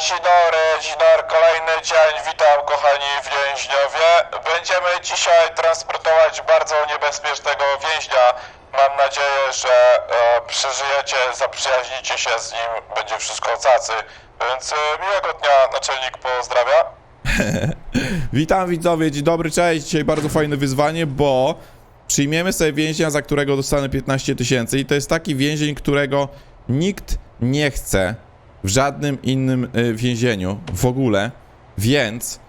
dzień dobry, kolejny dzień, witam kochani więźniowie. Będziemy dzisiaj transportować bardzo niebezpiecznego więźnia. Mam nadzieję, że e, przeżyjecie, zaprzyjaźnicie się z nim, będzie wszystko cacy. Więc e, miłego dnia, naczelnik pozdrawia. Witam widzowie, dzień dobry, cześć. Dzisiaj bardzo fajne wyzwanie, bo przyjmiemy sobie więźnia, za którego dostanę 15 tysięcy i to jest taki więzień, którego nikt nie chce w żadnym innym y, więzieniu w ogóle, więc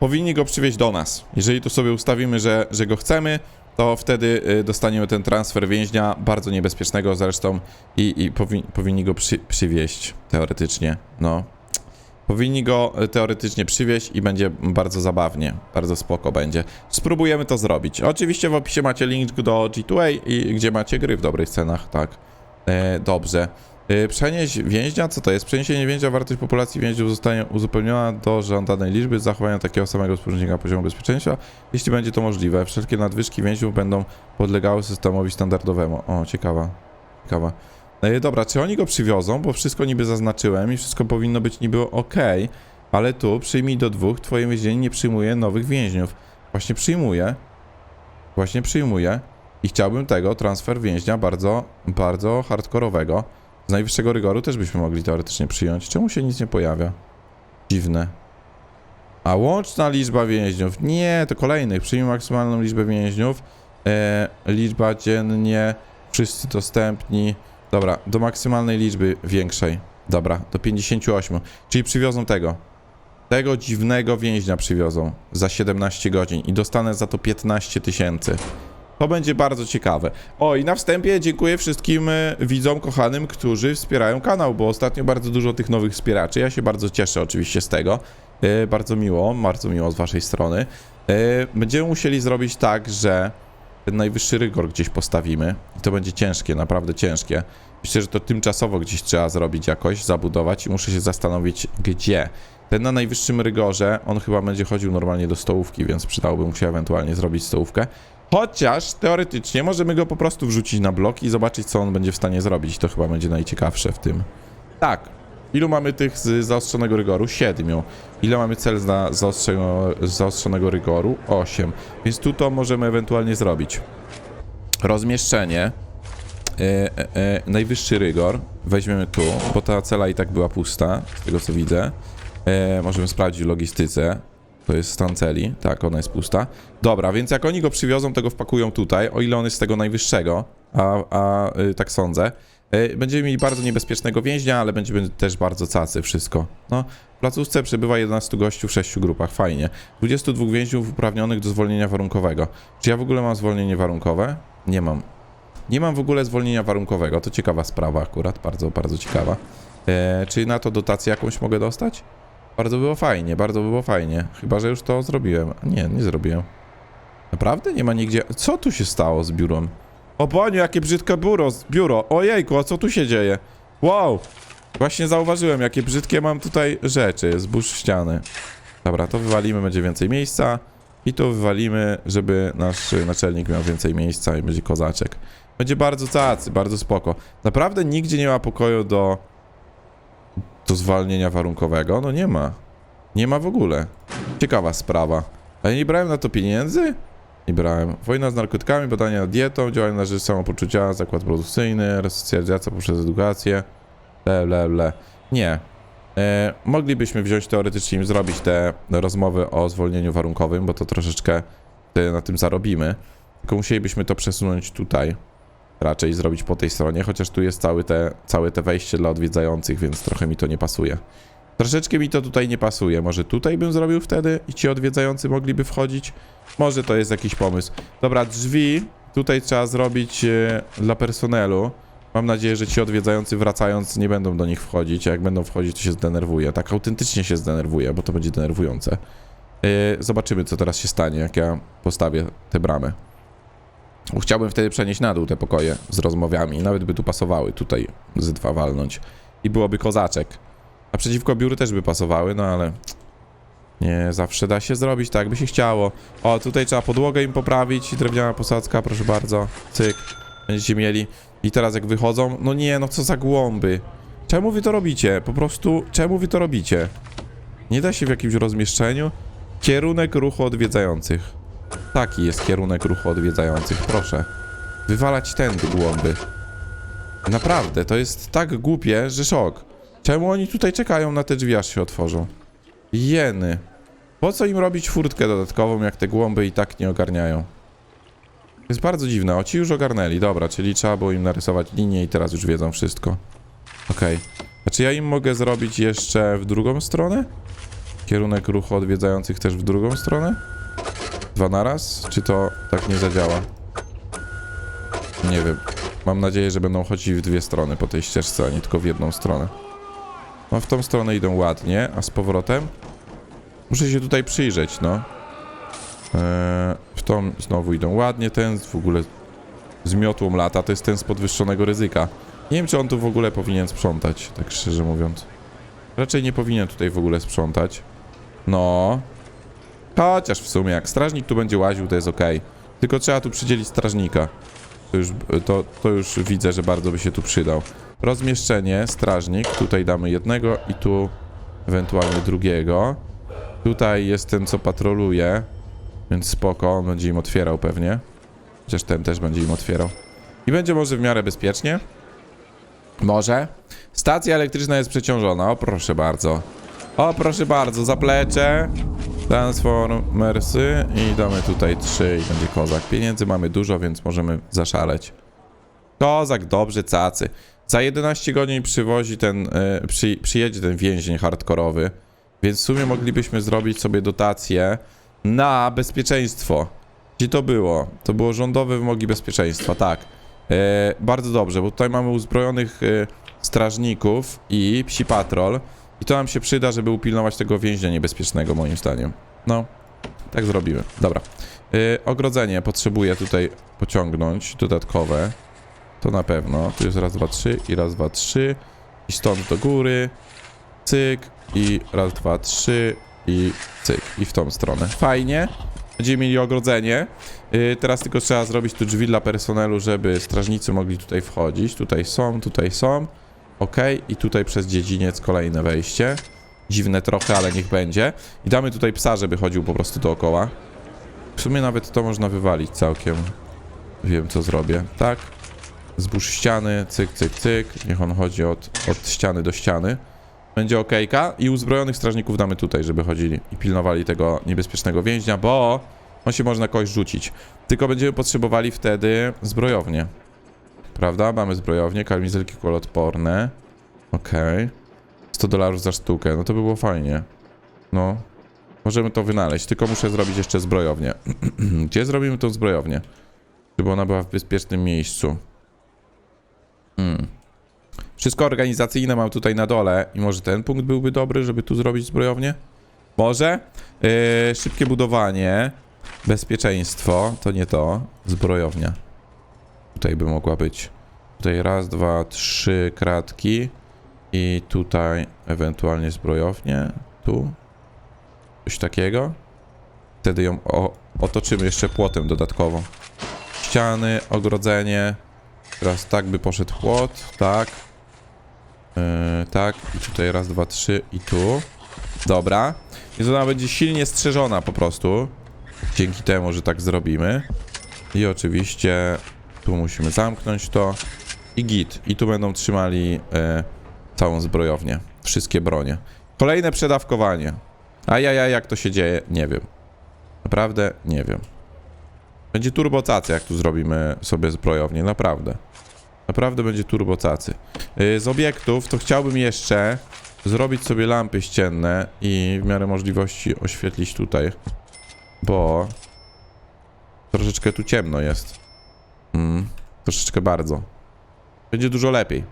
powinni go przywieźć do nas. Jeżeli tu sobie ustawimy, że, że go chcemy, to wtedy y, dostaniemy ten transfer więźnia, bardzo niebezpiecznego zresztą i, i powi powinni go przy przywieźć, teoretycznie, no. Powinni go e, teoretycznie przywieźć i będzie bardzo zabawnie, bardzo spoko będzie. Spróbujemy to zrobić. Oczywiście w opisie macie link do G2A i gdzie macie gry w dobrych cenach, tak. E, dobrze. E, przenieść więźnia, co to jest? Przeniesienie więźnia, wartość populacji więźniów zostanie uzupełniona do żądanej liczby z zachowaniem takiego samego współczynnika poziomu bezpieczeństwa, jeśli będzie to możliwe. Wszelkie nadwyżki więźniów będą podlegały systemowi standardowemu. O, ciekawa. Ciekawa. E, dobra, czy oni go przywiozą? Bo wszystko niby zaznaczyłem i wszystko powinno być niby ok, ale tu przyjmij do dwóch, twoje więzienie nie przyjmuje nowych więźniów. Właśnie przyjmuje. Właśnie przyjmuje. I chciałbym tego, transfer więźnia bardzo, bardzo hardkorowego. Z najwyższego rygoru też byśmy mogli teoretycznie przyjąć. Czemu się nic nie pojawia? Dziwne. A łączna liczba więźniów. Nie, to kolejnych. Przyjmij maksymalną liczbę więźniów. E, liczba dziennie. Wszyscy dostępni. Dobra, do maksymalnej liczby większej. Dobra, do 58. Czyli przywiozą tego. Tego dziwnego więźnia przywiozą za 17 godzin i dostanę za to 15 tysięcy. To będzie bardzo ciekawe. O, i na wstępie dziękuję wszystkim e, widzom kochanym, którzy wspierają kanał, bo ostatnio bardzo dużo tych nowych wspieraczy. Ja się bardzo cieszę oczywiście z tego. E, bardzo miło, bardzo miło z waszej strony. E, będziemy musieli zrobić tak, że ten najwyższy rygor gdzieś postawimy i to będzie ciężkie, naprawdę ciężkie. Myślę, że to tymczasowo gdzieś trzeba zrobić jakoś, zabudować i muszę się zastanowić gdzie. Ten na najwyższym rygorze, on chyba będzie chodził normalnie do stołówki, więc przydałoby mu się ewentualnie zrobić stołówkę. Chociaż teoretycznie możemy go po prostu wrzucić na blok i zobaczyć co on będzie w stanie zrobić. To chyba będzie najciekawsze w tym. Tak. Ilu mamy tych z zaostrzonego rygoru? Siedmiu. Ile mamy cel z zaostrzonego, zaostrzonego rygoru? Osiem. Więc tu to możemy ewentualnie zrobić. Rozmieszczenie. E, e, e, najwyższy rygor. Weźmiemy tu, bo ta cela i tak była pusta, z tego co widzę. E, możemy sprawdzić w logistyce. To jest stan celi. Tak, ona jest pusta. Dobra, więc jak oni go przywiozą, to go wpakują tutaj, o ile on jest z tego najwyższego, a, a y, tak sądzę. E, Będziemy mieli bardzo niebezpiecznego więźnia, ale będziemy też bardzo cacy wszystko. No, w placówce przebywa 11 gościu w 6 grupach, fajnie. 22 więźniów uprawnionych do zwolnienia warunkowego. Czy ja w ogóle mam zwolnienie warunkowe? Nie mam. Nie mam w ogóle zwolnienia warunkowego, to ciekawa sprawa akurat, bardzo, bardzo ciekawa. E, czy na to dotację jakąś mogę dostać? Bardzo było fajnie, bardzo było fajnie. Chyba, że już to zrobiłem. Nie, nie zrobiłem. Naprawdę? Nie ma nigdzie... Co tu się stało z biurem? O Boniu, jakie brzydkie biuro, biuro. Ojejku, a co tu się dzieje? Wow! Właśnie zauważyłem, jakie brzydkie mam tutaj rzeczy. Zbóż ściany. Dobra, to wywalimy, będzie więcej miejsca. I to wywalimy, żeby nasz naczelnik miał więcej miejsca i będzie kozaczek. Będzie bardzo cacy, bardzo spoko. Naprawdę nigdzie nie ma pokoju do... do zwalnienia warunkowego? No nie ma. Nie ma w ogóle. Ciekawa sprawa. A ja nie brałem na to pieniędzy? Nie brałem. Wojna z narkotykami, badania nad dietą, działania na rzecz samopoczucia, zakład produkcyjny, resocjalizacja poprzez edukację. Le, le, le. Nie. E, moglibyśmy wziąć teoretycznie im zrobić te rozmowy o zwolnieniu warunkowym, bo to troszeczkę e, na tym zarobimy. Tylko musielibyśmy to przesunąć tutaj. Raczej zrobić po tej stronie, chociaż tu jest cały te, całe te wejście dla odwiedzających, więc trochę mi to nie pasuje. Troszeczkę mi to tutaj nie pasuje. Może tutaj bym zrobił wtedy i ci odwiedzający mogliby wchodzić? Może to jest jakiś pomysł. Dobra, drzwi tutaj trzeba zrobić e, dla personelu. Mam nadzieję, że ci odwiedzający wracając nie będą do nich wchodzić, a jak będą wchodzić, to się zdenerwuję. Tak autentycznie się zdenerwuję, bo to będzie denerwujące. E, zobaczymy, co teraz się stanie, jak ja postawię tę bramę. Chciałbym wtedy przenieść na dół te pokoje z rozmowami. Nawet by tu pasowały, tutaj z dwa walnąć. I byłoby kozaczek. A przeciwko biuru też by pasowały, no ale... Nie, zawsze da się zrobić tak, by się chciało. O, tutaj trzeba podłogę im poprawić. Drewniana posadzka, proszę bardzo. Cyk. Będziecie mieli. I teraz jak wychodzą... No nie, no co za głąby. Czemu wy to robicie? Po prostu, czemu wy to robicie? Nie da się w jakimś rozmieszczeniu? Kierunek ruchu odwiedzających. Taki jest kierunek ruchu odwiedzających, proszę. Wywalać tędy głąby. Naprawdę, to jest tak głupie, że szok. Czemu oni tutaj czekają na te drzwi, aż się otworzą? Jeny. Po co im robić furtkę dodatkową, jak te głąby i tak nie ogarniają? Jest bardzo dziwne. O, ci już ogarnęli. Dobra, czyli trzeba było im narysować linię i teraz już wiedzą wszystko. Okej. Znaczy ja im mogę zrobić jeszcze w drugą stronę? Kierunek ruchu odwiedzających też w drugą stronę? Dwa naraz? Czy to tak nie zadziała? Nie wiem. Mam nadzieję, że będą chodzić w dwie strony po tej ścieżce, a nie tylko w jedną stronę. No w tą stronę idą ładnie, a z powrotem? Muszę się tutaj przyjrzeć, no. Eee, w tą znowu idą ładnie, ten w ogóle z miotłą lata, to jest ten z podwyższonego ryzyka. Nie wiem, czy on tu w ogóle powinien sprzątać, tak szczerze mówiąc. Raczej nie powinien tutaj w ogóle sprzątać. No. Chociaż w sumie, jak strażnik tu będzie łaził, to jest ok. Tylko trzeba tu przydzielić strażnika. To już, to, to już widzę, że bardzo by się tu przydał. Rozmieszczenie, strażnik. Tutaj damy jednego i tu ewentualnie drugiego. Tutaj jest ten, co patroluje. Więc spoko, on będzie im otwierał pewnie. Chociaż ten też będzie im otwierał. I będzie może w miarę bezpiecznie. Może. Stacja elektryczna jest przeciążona. O, proszę bardzo. O, proszę bardzo, zaplecze. Transformersy i damy tutaj trzy i będzie kozak. Pieniędzy mamy dużo, więc możemy zaszaleć. Kozak, dobrze, cacy. Za 11 godzin przywozi ten, y, przy, przyjedzie ten więzień hardkorowy, więc w sumie moglibyśmy zrobić sobie dotację na bezpieczeństwo. Gdzie to było? To było rządowe wymogi bezpieczeństwa, tak. E, bardzo dobrze, bo tutaj mamy uzbrojonych e, strażników i psi patrol. I to nam się przyda, żeby upilnować tego więźnia niebezpiecznego, moim zdaniem. No, tak zrobimy. Dobra. E, ogrodzenie potrzebuję tutaj pociągnąć dodatkowe. To na pewno. Tu jest raz, dwa, trzy i raz, dwa, trzy. I stąd do góry. Cyk. I raz, dwa, trzy. I cyk. I w tą stronę. Fajnie. Będziemy mieli ogrodzenie. Yy, teraz tylko trzeba zrobić tu drzwi dla personelu, żeby strażnicy mogli tutaj wchodzić. Tutaj są, tutaj są. Ok, i tutaj przez dziedziniec kolejne wejście. Dziwne trochę, ale niech będzie. I damy tutaj psa, żeby chodził po prostu dookoła. W sumie nawet to można wywalić całkiem. Wiem, co zrobię. Tak. Zbóż ściany, cyk, cyk, cyk. Niech on chodzi od, od ściany do ściany. Będzie okejka i uzbrojonych strażników damy tutaj, żeby chodzili i pilnowali tego niebezpiecznego więźnia, bo on się może na kogoś rzucić. Tylko będziemy potrzebowali wtedy zbrojownię. Prawda? Mamy zbrojownię, kamizelki kuloodporne. Okej. 100 dolarów za sztukę, no to by było fajnie. No. Możemy to wynaleźć, tylko muszę zrobić jeszcze zbrojownię. Gdzie zrobimy tą zbrojownię? Żeby ona była w bezpiecznym miejscu. Hmm. Wszystko organizacyjne mam tutaj na dole i może ten punkt byłby dobry, żeby tu zrobić zbrojownię? Może? Yy, szybkie budowanie, bezpieczeństwo, to nie to, zbrojownia. Tutaj by mogła być. Tutaj raz, dwa, trzy kratki i tutaj ewentualnie zbrojownię, tu, coś takiego. Wtedy ją otoczymy jeszcze płotem dodatkowo. Ściany, ogrodzenie. Teraz tak by poszedł płot, tak. Yy, tak, i tutaj raz, dwa, trzy i tu. Dobra. Więc ona będzie silnie strzeżona po prostu. Dzięki temu, że tak zrobimy. I oczywiście tu musimy zamknąć to. I git. I tu będą trzymali e, całą zbrojownię. Wszystkie bronie. Kolejne przedawkowanie. A ja, ja, jak to się dzieje? Nie wiem. Naprawdę nie wiem. Będzie turbocacja, jak tu zrobimy sobie zbrojownię. Naprawdę. Naprawdę będzie turbocacy. Yy, Z obiektów to chciałbym jeszcze zrobić sobie lampy ścienne i w miarę możliwości oświetlić tutaj, bo troszeczkę tu ciemno jest. Mm, troszeczkę bardzo. Będzie dużo lepiej.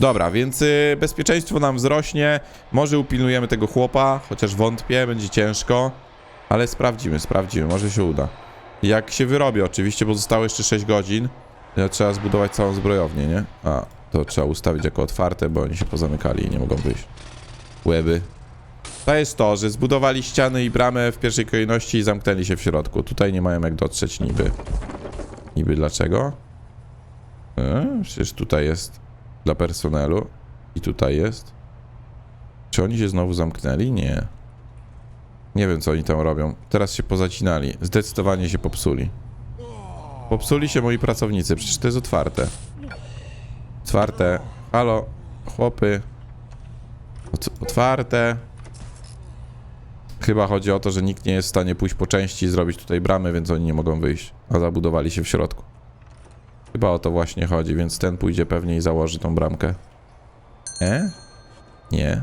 Dobra, więc y, bezpieczeństwo nam wzrośnie. Może upilnujemy tego chłopa, chociaż wątpię, będzie ciężko. Ale sprawdzimy, sprawdzimy, może się uda. Jak się wyrobi oczywiście, bo zostało jeszcze 6 godzin. Ja trzeba zbudować całą zbrojownię, nie? A, to trzeba ustawić jako otwarte, bo oni się pozamykali i nie mogą wyjść. Łeby. To jest to, że zbudowali ściany i bramę w pierwszej kolejności i zamknęli się w środku. Tutaj nie mają jak dotrzeć niby. Niby dlaczego? E, przecież tutaj jest dla personelu. I tutaj jest. Czy oni się znowu zamknęli? Nie. Nie wiem, co oni tam robią. Teraz się pozacinali. Zdecydowanie się popsuli. Popsuli się moi pracownicy, przecież to jest otwarte. Otwarte. Halo, chłopy. Ot- Otwarte. Chyba chodzi o to, że nikt nie jest w stanie pójść po części i zrobić tutaj bramy, więc oni nie mogą wyjść, a zabudowali się w środku. Chyba o to właśnie chodzi, więc ten pójdzie pewnie i założy tą bramkę. E? Nie.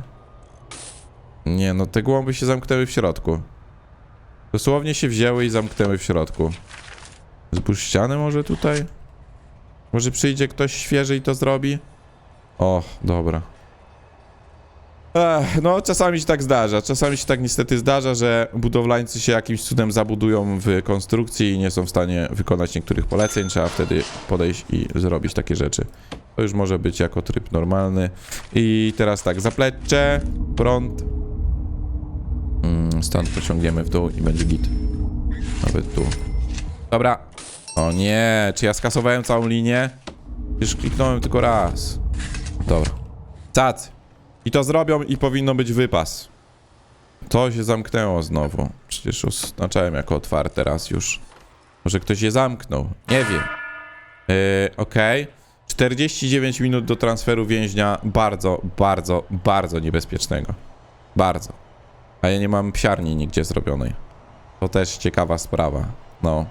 Nie, no te głąby się zamknęły w środku. Dosłownie się wzięły i zamknęły w środku. Zbóż ściany może tutaj? Może przyjdzie ktoś świeży i to zrobi? O, dobra. Ech, no, czasami się tak zdarza. Czasami się tak niestety zdarza, że budowlańcy się jakimś cudem zabudują w konstrukcji i nie są w stanie wykonać niektórych poleceń. Trzeba wtedy podejść i zrobić takie rzeczy. To już może być jako tryb normalny. I teraz tak, zaplecze, prąd. Mm, stąd pociągniemy w dół i będzie git. Nawet tu. Dobra. O nie, czy ja skasowałem całą linię? Już kliknąłem tylko raz. Dobra. Cacy. I to zrobią i powinno być wypas. To się zamknęło znowu. Przecież oznaczałem jako otwarte raz już. Może ktoś je zamknął. Nie wiem. Yy, Okej. 49 minut do transferu więźnia. Bardzo, bardzo, bardzo niebezpiecznego. Bardzo. A ja nie mam psiarni nigdzie zrobionej. To też ciekawa sprawa. No.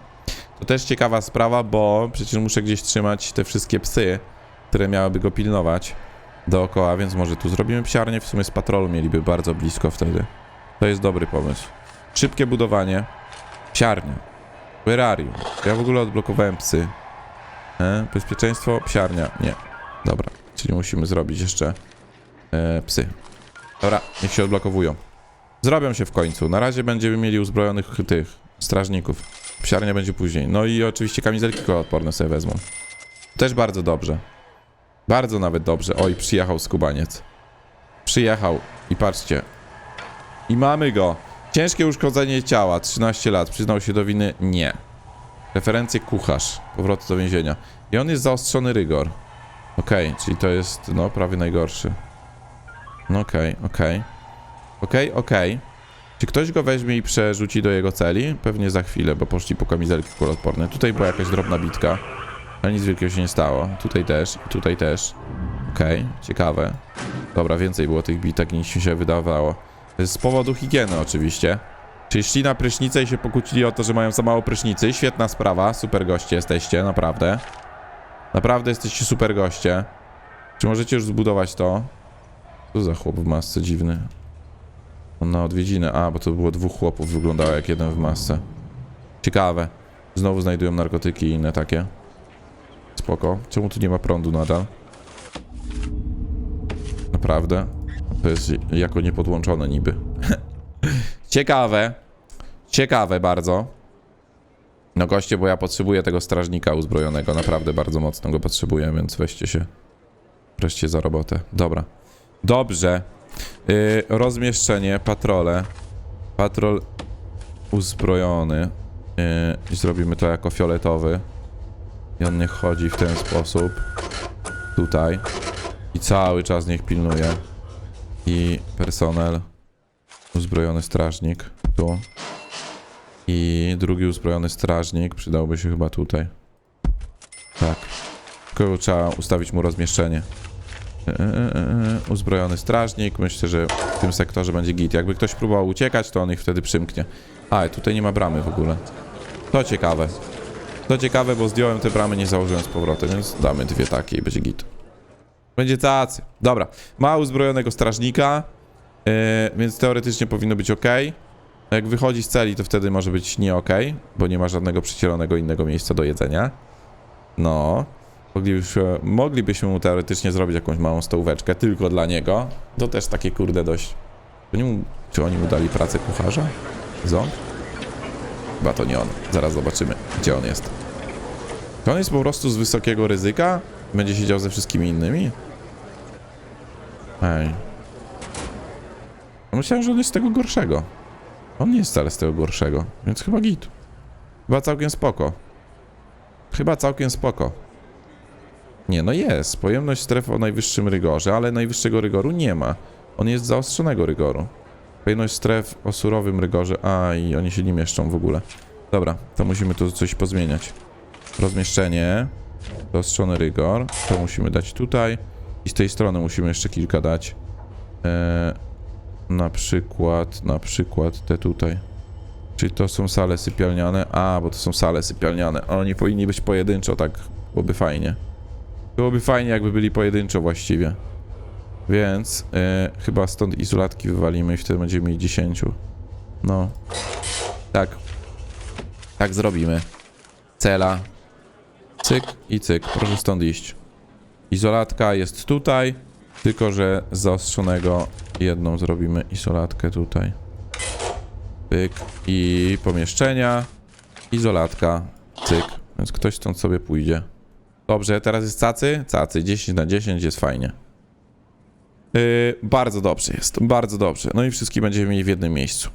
To też ciekawa sprawa, bo przecież muszę gdzieś trzymać te wszystkie psy, które miałyby go pilnować dookoła, więc może tu zrobimy psiarnię. W sumie z patrolu mieliby bardzo blisko wtedy. To jest dobry pomysł. Szybkie budowanie. Psiarnia. Where are you? Ja w ogóle odblokowałem psy. E? Bezpieczeństwo, psiarnia. Nie. Dobra. Czyli musimy zrobić jeszcze e, psy. Dobra, niech się odblokowują. Zrobią się w końcu. Na razie będziemy mieli uzbrojonych tych strażników. Psiarnia będzie później. No i oczywiście kamizelki kołoodporne sobie wezmą. Też bardzo dobrze. Bardzo nawet dobrze. Oj, przyjechał skubaniec. Przyjechał i patrzcie. I mamy go. Ciężkie uszkodzenie ciała, 13 lat. Przyznał się do winy? Nie. Referencje kucharz. Powrót do więzienia. I on jest zaostrzony rygor. Okej, czyli to jest, no, prawie najgorszy. No okej, okej. Okej, okej. Czy ktoś go weźmie i przerzuci do jego celi? Pewnie za chwilę, bo poszli po kamizelki kuloodporne. Tutaj była jakaś drobna bitka. Ale nic wielkiego się nie stało. Tutaj też, tutaj też. Okej, ciekawe. Dobra, więcej było tych bitek niż mi się wydawało. Z powodu higieny oczywiście. Czyli szli na prysznicę i się pokłócili o to, że mają za mało prysznicy. Świetna sprawa, super goście jesteście, naprawdę. Naprawdę jesteście super goście. Czy możecie już zbudować to? Co za chłop w masce dziwny. On na odwiedziny. A, bo to było dwóch chłopów, wyglądało jak jeden w masce. Ciekawe. Znowu znajdują narkotyki i inne takie. Spoko. Czemu tu nie ma prądu nadal? Naprawdę? To jest jako niepodłączone niby. Ciekawe. Ciekawe bardzo. No goście, bo ja potrzebuję tego strażnika uzbrojonego. Naprawdę bardzo mocno go potrzebuję, więc weźcie się wreszcie za robotę. Dobra. Dobrze. Yy, rozmieszczenie, patrole. Patrol uzbrojony. Yy, zrobimy to jako fioletowy. I on niech chodzi w ten sposób. Tutaj. I cały czas niech pilnuje. I personel. Uzbrojony strażnik. Tu. I drugi uzbrojony strażnik. Przydałby się chyba tutaj. Tak. Tylko trzeba ustawić mu rozmieszczenie. E, e, e, uzbrojony strażnik. Myślę, że w tym sektorze będzie git. Jakby ktoś próbował uciekać, to on ich wtedy przymknie. A, tutaj nie ma bramy w ogóle. To ciekawe. To ciekawe, bo zdjąłem te bramy, nie założyłem z powrotem, więc damy dwie takie i będzie git. Będzie tacy. Dobra. Ma uzbrojonego strażnika, yy, więc teoretycznie powinno być ok. Jak wychodzi z celi, to wtedy może być nie ok, bo nie ma żadnego przycielonego innego miejsca do jedzenia. No. Moglibyśmy, moglibyśmy mu teoretycznie zrobić jakąś małą stołóweczkę tylko dla niego. To też takie kurde dość. Czy oni mu dali pracę kucharza? Ząb? Chyba to nie on. Zaraz zobaczymy, gdzie on jest. Czy on jest po prostu z wysokiego ryzyka? Będzie siedział ze wszystkimi innymi? Ej. Myślałem, że on jest z tego gorszego. On nie jest wcale z tego gorszego, więc chyba git. Chyba całkiem spoko. Chyba całkiem spoko. Nie, no jest. Pojemność stref o najwyższym rygorze, ale najwyższego rygoru nie ma. On jest zaostrzonego rygoru. Pojemność stref o surowym rygorze. A, i oni się nie mieszczą w ogóle. Dobra, to musimy tu coś pozmieniać. Rozmieszczenie. Zaostrzony rygor. To musimy dać tutaj. I z tej strony musimy jeszcze kilka dać. Eee, na przykład, na przykład te tutaj. Czyli to są sale sypialniane. A, bo to są sale sypialniane. Oni powinni być pojedynczo, tak byłoby fajnie. Byłoby fajnie, jakby byli pojedynczo właściwie. Więc e, chyba stąd izolatki wywalimy i wtedy będziemy mieli 10. No. Tak. Tak zrobimy. Cela. Cyk i cyk. Proszę stąd iść. Izolatka jest tutaj, tylko że z zaostrzonego jedną zrobimy izolatkę tutaj. Pyk. I pomieszczenia. Izolatka. Cyk. Więc ktoś stąd sobie pójdzie. Dobrze, teraz jest cacy? Cacy. 10 na 10 jest fajnie. Yy, bardzo dobrze jest. Bardzo dobrze. No i wszystkie będziemy mieli w jednym miejscu.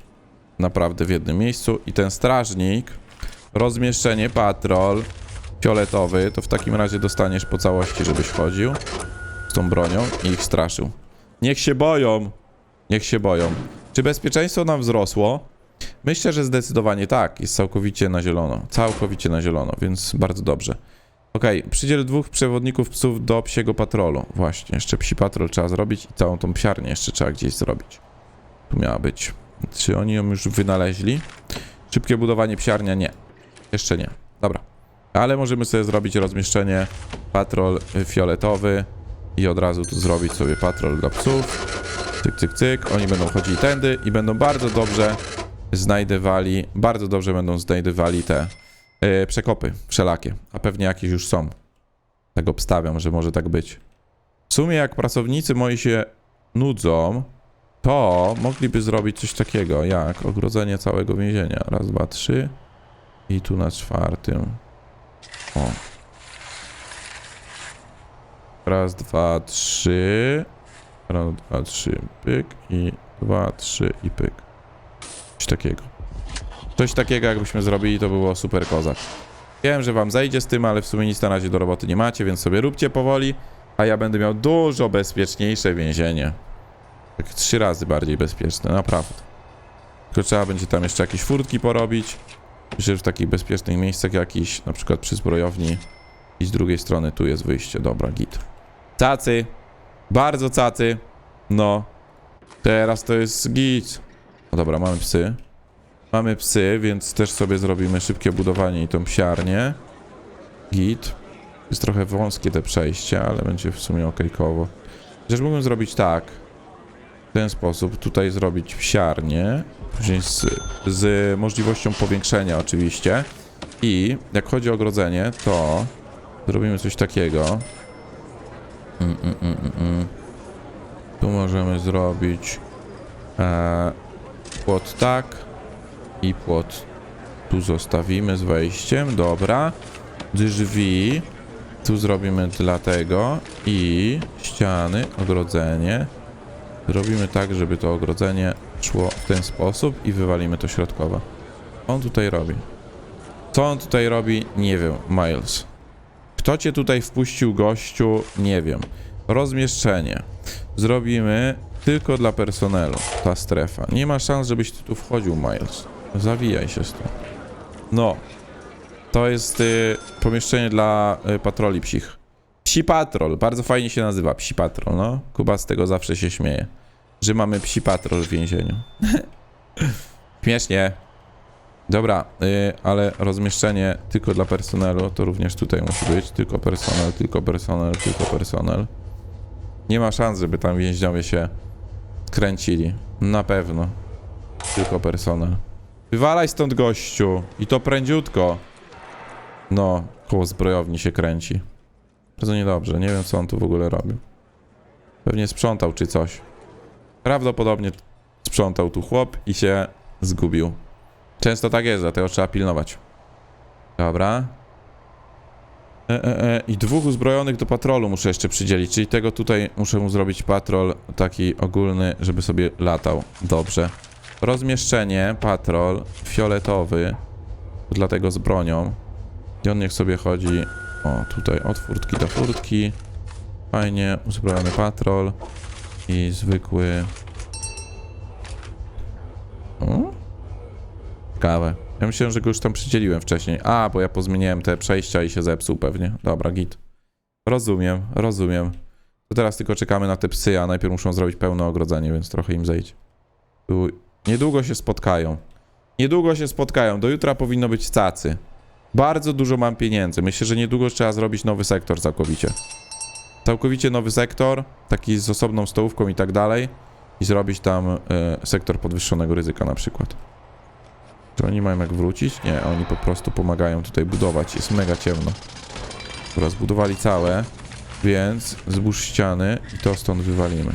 Naprawdę w jednym miejscu. I ten strażnik, rozmieszczenie, patrol, fioletowy, to w takim razie dostaniesz po całości, żebyś chodził z tą bronią i ich straszył. Niech się boją. Niech się boją. Czy bezpieczeństwo nam wzrosło? Myślę, że zdecydowanie tak. Jest całkowicie na zielono. Całkowicie na zielono, więc bardzo dobrze. Okej, przydziel dwóch przewodników psów do psiego patrolu. Właśnie, jeszcze psi patrol trzeba zrobić i całą tą psiarnię jeszcze trzeba gdzieś zrobić. Tu miała być. Czy oni ją już wynaleźli? Szybkie budowanie psiarnia? Nie. Jeszcze nie. Dobra. Ale możemy sobie zrobić rozmieszczenie patrol fioletowy i od razu tu zrobić sobie patrol dla psów. Cyk, cyk, cyk. Oni będą chodzili tędy i będą bardzo dobrze znajdywali, bardzo dobrze będą znajdywali te e, przekopy wszelakie. A pewnie jakieś już są. Tak obstawiam, że może tak być. W sumie jak pracownicy moi się nudzą, to mogliby zrobić coś takiego jak ogrodzenie całego więzienia. Raz, dwa, trzy. I tu na czwartym. O. Raz, dwa, trzy. Raz, dwa, trzy, pyk. I dwa, trzy i pyk. Coś takiego. Coś takiego jakbyśmy zrobili, to było super kozak. Wiem, że wam zejdzie z tym, ale w sumie nic na razie do roboty nie macie, więc sobie róbcie powoli, a ja będę miał dużo bezpieczniejsze więzienie. Tak trzy razy bardziej bezpieczne, naprawdę. Tylko trzeba będzie tam jeszcze jakieś furtki porobić. Myślę, że w takich bezpiecznych miejscach jakiś, na przykład przy zbrojowni i z drugiej strony tu jest wyjście. Dobra, git. Cacy. Bardzo cacy. No. Teraz to jest git. No dobra, mamy psy. Mamy psy, więc też sobie zrobimy szybkie budowanie i tą psiarnię. Git. Jest trochę wąskie te przejście, ale będzie w sumie okejkowo. Chociaż mógłbym zrobić tak. W ten sposób. Tutaj zrobić psiarnię. Później z, z możliwością powiększenia oczywiście. I jak chodzi o ogrodzenie, to zrobimy coś takiego. Mm, mm, mm, mm, mm. Tu możemy zrobić e, tak i płot tu zostawimy z wejściem, dobra. Drzwi tu zrobimy dlatego i ściany, ogrodzenie. Zrobimy tak, żeby to ogrodzenie szło w ten sposób i wywalimy to środkowo. On tutaj robi. Co on tutaj robi? Nie wiem. Miles. Kto cię tutaj wpuścił, gościu? Nie wiem. Rozmieszczenie. Zrobimy tylko dla personelu. Ta strefa. Nie ma szans, żebyś ty tu wchodził, Miles. Zawijaj się stąd. No. To jest y, pomieszczenie dla y, patroli psich. Psi patrol. Bardzo fajnie się nazywa. Psi patrol, no. Kuba z tego zawsze się śmieje. Że mamy psi patrol w więzieniu. Śmiesznie. Dobra, y, ale rozmieszczenie tylko dla personelu to również tutaj musi być. Tylko personel, tylko personel, tylko personel. Nie ma szans, żeby tam więźniowie się kręcili. Na pewno. Tylko personel. Wywalaj stąd gościu. I to prędziutko. No, koło zbrojowni się kręci. Bardzo niedobrze. Nie wiem, co on tu w ogóle robił. Pewnie sprzątał czy coś. Prawdopodobnie sprzątał tu chłop i się zgubił. Często tak jest, dlatego trzeba pilnować. Dobra. E, e, e. I dwóch uzbrojonych do patrolu muszę jeszcze przydzielić, czyli tego tutaj muszę mu zrobić patrol taki ogólny, żeby sobie latał. Dobrze. Rozmieszczenie, patrol, fioletowy, dlatego z bronią. I on niech sobie chodzi, O, tutaj od furtki do furtki. Fajnie, uzbrojony patrol i zwykły... Ciekawe. Ja myślałem, że go już tam przydzieliłem wcześniej. A, bo ja pozmieniałem te przejścia i się zepsuł pewnie. Dobra, git. Rozumiem, rozumiem. To teraz tylko czekamy na te psy, a najpierw muszą zrobić pełne ogrodzenie, więc trochę im. Tu niedługo się spotkają. Niedługo się spotkają. Do jutra powinno być cacy. Bardzo dużo mam pieniędzy. Myślę, że niedługo trzeba zrobić nowy sektor całkowicie. Całkowicie nowy sektor, taki z osobną stołówką i tak dalej. I zrobić tam e, sektor podwyższonego ryzyka na przykład. Czy oni mają jak wrócić? Nie, oni po prostu pomagają tutaj budować. Jest mega ciemno. Dobra, zbudowali całe, więc zbóż ściany i to stąd wywalimy.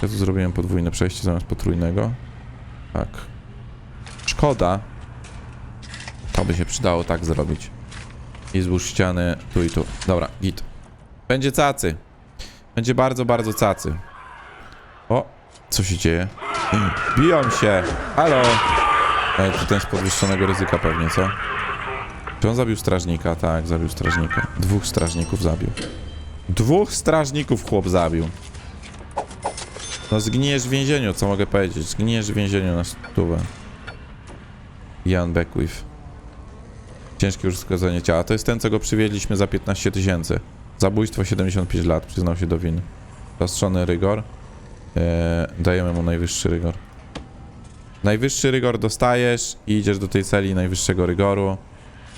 Tu zrobiłem podwójne przejście zamiast potrójnego. Tak. Szkoda. To by się przydało tak zrobić. I zbóż ściany tu i tu. Dobra, git. Będzie cacy. Będzie bardzo, bardzo cacy. O, co się dzieje? Biją się! Halo! Ej, to ten z podwyższonego ryzyka pewnie, co? Czy on zabił strażnika? Tak, zabił strażnika. Dwóch strażników zabił. Dwóch strażników chłop zabił. No zgniesz w więzieniu, co mogę powiedzieć? Zgniesz w więzieniu na stówę. Jan Beckwith. Ciężkie uszkodzenie ciała. To jest ten, co go przywieźliśmy za 15 tysięcy. Zabójstwo 75 lat, przyznał się do winy. Zaostrzony rygor. Eee, dajemy mu najwyższy rygor. Najwyższy rygor dostajesz i idziesz do tej celi najwyższego rygoru.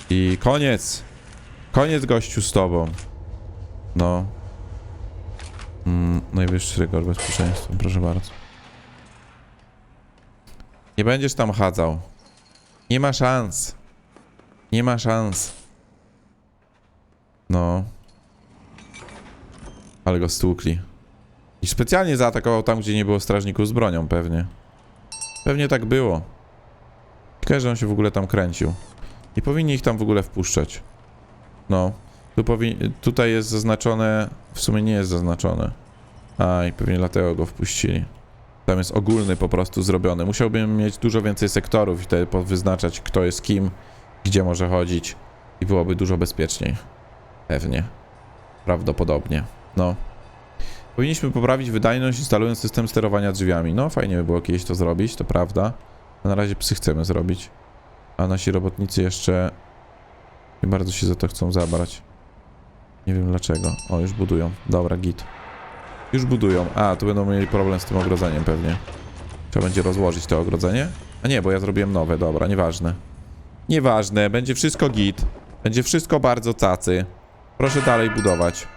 I koniec! Koniec gościu z tobą. No. Mm, najwyższy rygor bezpieczeństwa, proszę bardzo. Nie będziesz tam chadzał. Nie ma szans. Nie ma szans. No. Ale go stłukli. I specjalnie zaatakował tam, gdzie nie było strażników z bronią, pewnie. Pewnie tak było. Ciekawe, że on się w ogóle tam kręcił. Nie powinni ich tam w ogóle wpuszczać. No. Tu tutaj jest zaznaczone... W sumie nie jest zaznaczone. A, i pewnie dlatego go wpuścili. Tam jest ogólny po prostu zrobiony. Musiałbym mieć dużo więcej sektorów i wtedy wyznaczać, kto jest kim, gdzie może chodzić. I byłoby dużo bezpieczniej. Pewnie. Prawdopodobnie. No. Powinniśmy poprawić wydajność instalując system sterowania drzwiami. No, fajnie by było kiedyś to zrobić, to prawda. Na razie psy chcemy zrobić. A nasi robotnicy jeszcze nie bardzo się za to chcą zabrać. Nie wiem dlaczego. O, już budują. Dobra, git. Już budują. A, tu będą mieli problem z tym ogrodzeniem pewnie. Trzeba będzie rozłożyć to ogrodzenie? A nie, bo ja zrobiłem nowe. Dobra, nieważne. Nieważne, będzie wszystko git. Będzie wszystko bardzo cacy. Proszę dalej budować.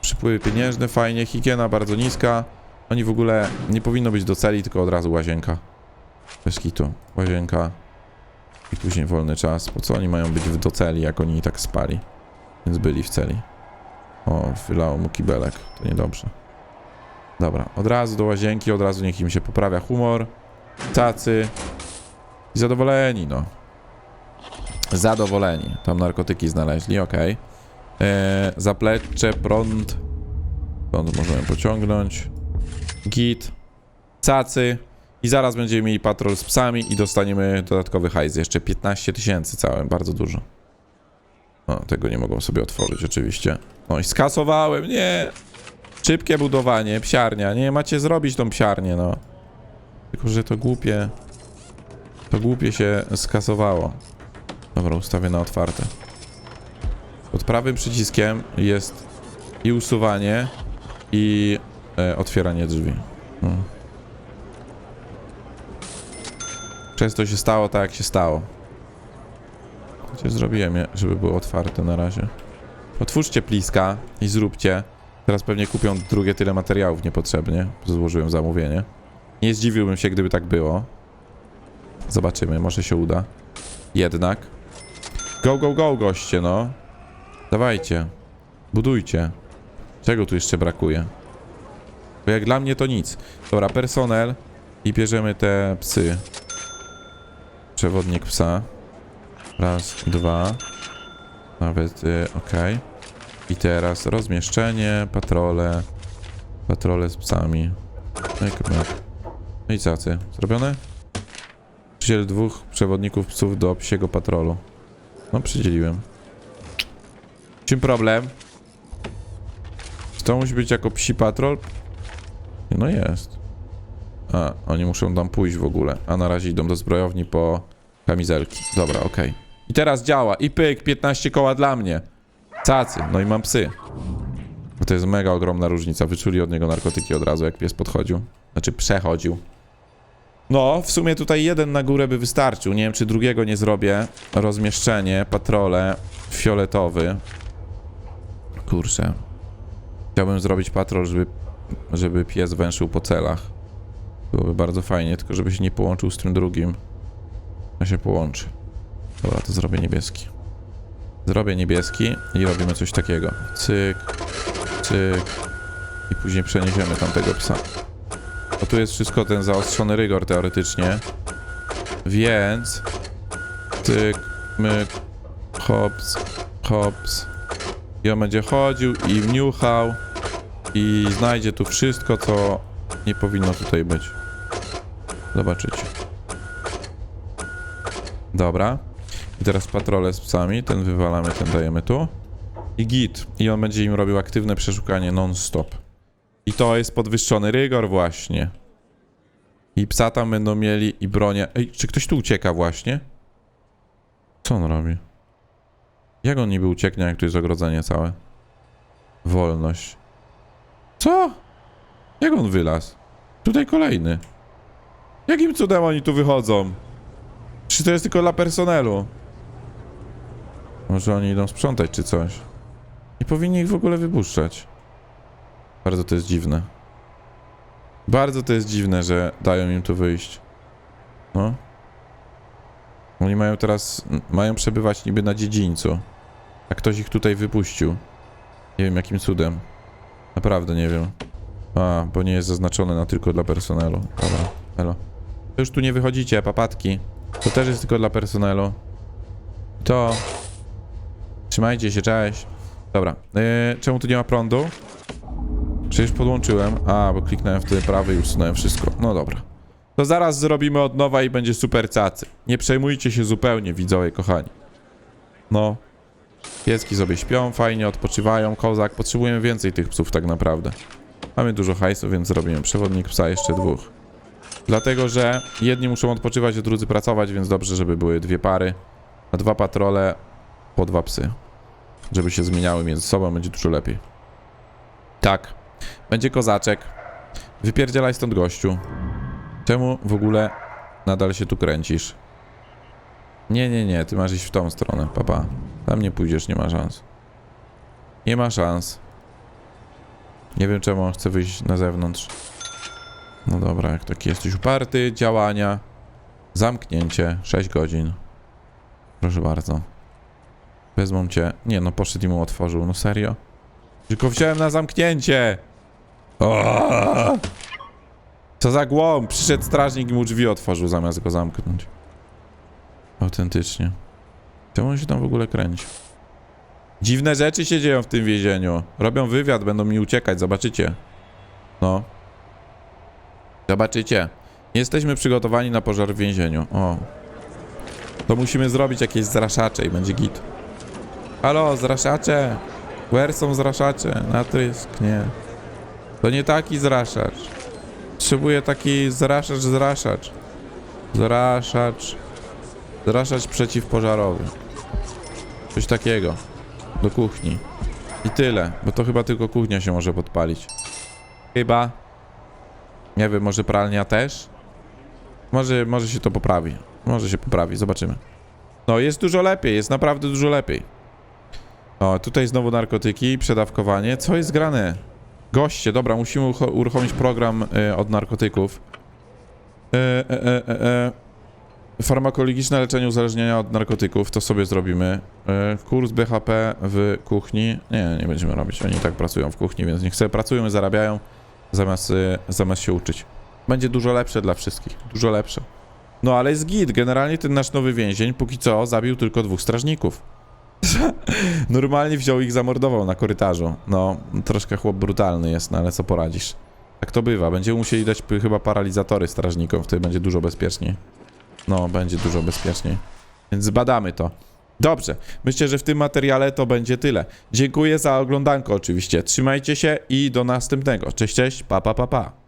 Przypływy pieniężne, fajnie. Higiena bardzo niska. Oni w ogóle nie powinno być do celi, tylko od razu łazienka. Bez kitu. Łazienka. I później wolny czas. Po co oni mają być w do celi, jak oni i tak spali? Więc byli w celi. O, wylało mu kibelek. To niedobrze. Dobra, od razu do łazienki, od razu niech im się poprawia humor. Tacy. I zadowoleni, no. Zadowoleni. Tam narkotyki znaleźli, okej. Eee, zaplecze, prąd. Prąd możemy pociągnąć. Git. Cacy. I zaraz będziemy mieli patrol z psami i dostaniemy dodatkowy hajs. Jeszcze 15 tysięcy całe, bardzo dużo. O, tego nie mogą sobie otworzyć oczywiście. No i skasowałem, nie! Szybkie budowanie, psiarnia. Nie macie zrobić tą psiarnię, no. Tylko, że to głupie... To głupie się skasowało. Dobra, ustawię na otwarte. Pod prawym przyciskiem jest i usuwanie, i e, otwieranie drzwi. No. Często się stało tak, jak się stało. Chociaż zrobiłem je, żeby było otwarte na razie. Otwórzcie pliska i zróbcie. Teraz pewnie kupią drugie tyle materiałów niepotrzebnie. Złożyłem zamówienie. Nie zdziwiłbym się, gdyby tak było. Zobaczymy, może się uda. Jednak. Go, go, go, goście, no. Dawajcie. Budujcie. Czego tu jeszcze brakuje? Bo jak dla mnie to nic. Dobra, personel. I bierzemy te psy. Przewodnik psa. Raz, dwa. Nawet, y, ok. I teraz rozmieszczenie, patrole. Patrole z psami. Myk, myk. No i cacy. Zrobione? Przydziel dwóch przewodników psów do psiego patrolu. No, przydzieliłem. Czym problem? Czy to musi być jako psi patrol? No jest. A, oni muszą tam pójść w ogóle. A na razie idą do zbrojowni po kamizelki. Dobra, okej. I teraz działa. I pyk, 15 koła dla mnie. Cacy. No i mam psy. To jest mega ogromna różnica. Wyczuli od niego narkotyki od razu, jak pies podchodził. Znaczy przechodził. No, w sumie tutaj jeden na górę by wystarczył. Nie wiem, czy drugiego nie zrobię. Rozmieszczenie, patrole, fioletowy. Kurczę. Chciałbym zrobić patrol, żeby, żeby pies węszył po celach. Byłoby bardzo fajnie, tylko żeby się nie połączył z tym drugim. A się połączy. Dobra, to zrobię niebieski. Zrobię niebieski i robimy coś takiego. Cyk, cyk. I później przeniesiemy tamtego psa. Bo tu jest wszystko ten zaostrzony rygor teoretycznie. Więc... Cyk, myk, hops, hops. I on będzie chodził i wniuchał i znajdzie tu wszystko, co nie powinno tutaj być. Zobaczycie. Dobra. I teraz patrole z psami. Ten wywalamy, ten dajemy tu. I git. I on będzie im robił aktywne przeszukanie non-stop. I to jest podwyższony rygor właśnie. I psa tam będą mieli i bronię. Ej, czy ktoś tu ucieka właśnie? Co on robi? Jak on niby ucieknie, jak tu jest ogrodzenie całe? Wolność. Co? Jak on wylazł? Tutaj kolejny. Jakim cudem oni tu wychodzą? Czy to jest tylko dla personelu? Może oni idą sprzątać czy coś? Nie powinni ich w ogóle wypuszczać. Bardzo to jest dziwne. Bardzo to jest dziwne, że dają im tu wyjść. No. Oni mają teraz, mają przebywać niby na dziedzińcu. A ktoś ich tutaj wypuścił. Nie wiem jakim cudem. Naprawdę nie wiem. A, bo nie jest zaznaczone na tylko dla personelu. Dobra, elo. To już tu nie wychodzicie, papatki. To też jest tylko dla personelu. To... Trzymajcie się, cześć. Dobra, yy, czemu tu nie ma prądu? Przecież podłączyłem. A, bo kliknąłem w tyle prawy i usunąłem wszystko. No dobra. To zaraz zrobimy od nowa i będzie super cacy. Nie przejmujcie się zupełnie, widzowie kochani. No. Pieski sobie śpią, fajnie odpoczywają. Kozak, potrzebujemy więcej tych psów tak naprawdę. Mamy dużo hajsu, więc zrobimy przewodnik psa jeszcze dwóch. Dlatego, że jedni muszą odpoczywać, a drudzy pracować, więc dobrze, żeby były dwie pary. A dwa patrole po dwa psy. Żeby się zmieniały między sobą, będzie dużo lepiej. Tak. Będzie kozaczek. Wypierdzielaj stąd gościu. Czemu w ogóle nadal się tu kręcisz? Nie, nie, nie, ty masz iść w tą stronę, papa. Tam nie pójdziesz, nie ma szans. Nie ma szans. Nie wiem czemu on chce wyjść na zewnątrz. No dobra, jak taki jesteś uparty, działania. Zamknięcie, 6 godzin. Proszę bardzo. Wezmą cię. Nie no, poszedł i mu otworzył, no serio? Tylko wziąłem na zamknięcie! O! Co za głąb! Przyszedł strażnik i mu drzwi otworzył zamiast go zamknąć. Autentycznie. Czemu on się tam w ogóle kręci? Dziwne rzeczy się dzieją w tym więzieniu. Robią wywiad, będą mi uciekać, zobaczycie. No. Zobaczycie. Nie Jesteśmy przygotowani na pożar w więzieniu. O. To musimy zrobić jakieś zraszacze i będzie git. Halo, zraszacze! Where są zraszacze? Natrysk, nie. To nie taki zraszacz. Potrzebuję taki zraszacz, zraszacz. Zraszacz. Zraszacz przeciwpożarowy. Coś takiego. Do kuchni. I tyle, bo to chyba tylko kuchnia się może podpalić. Chyba. Nie wiem, może pralnia też? Może, może się to poprawi. Może się poprawi, zobaczymy. No, jest dużo lepiej, jest naprawdę dużo lepiej. O, tutaj znowu narkotyki, przedawkowanie. Co jest grane? Goście, dobra, musimy ucho- uruchomić program y, od narkotyków. E, e, e, e, e. Farmakologiczne leczenie uzależnienia od narkotyków, to sobie zrobimy. E, kurs BHP w kuchni. Nie, nie będziemy robić. Oni i tak pracują w kuchni, więc niech sobie pracują, zarabiają, zamiast, y, zamiast się uczyć. Będzie dużo lepsze dla wszystkich. Dużo lepsze. No ale jest git. Generalnie ten nasz nowy więzień póki co zabił tylko dwóch strażników. Normalnie wziął ich, zamordował na korytarzu. No, troszkę chłop brutalny jest, no ale co poradzisz. Tak to bywa. Będziemy musieli dać chyba paralizatory strażnikom, wtedy będzie dużo bezpieczniej. No, będzie dużo bezpieczniej. Więc zbadamy to. Dobrze, myślę, że w tym materiale to będzie tyle. Dziękuję za oglądanko oczywiście. Trzymajcie się i do następnego. Cześć, cześć, pa, pa, pa, pa.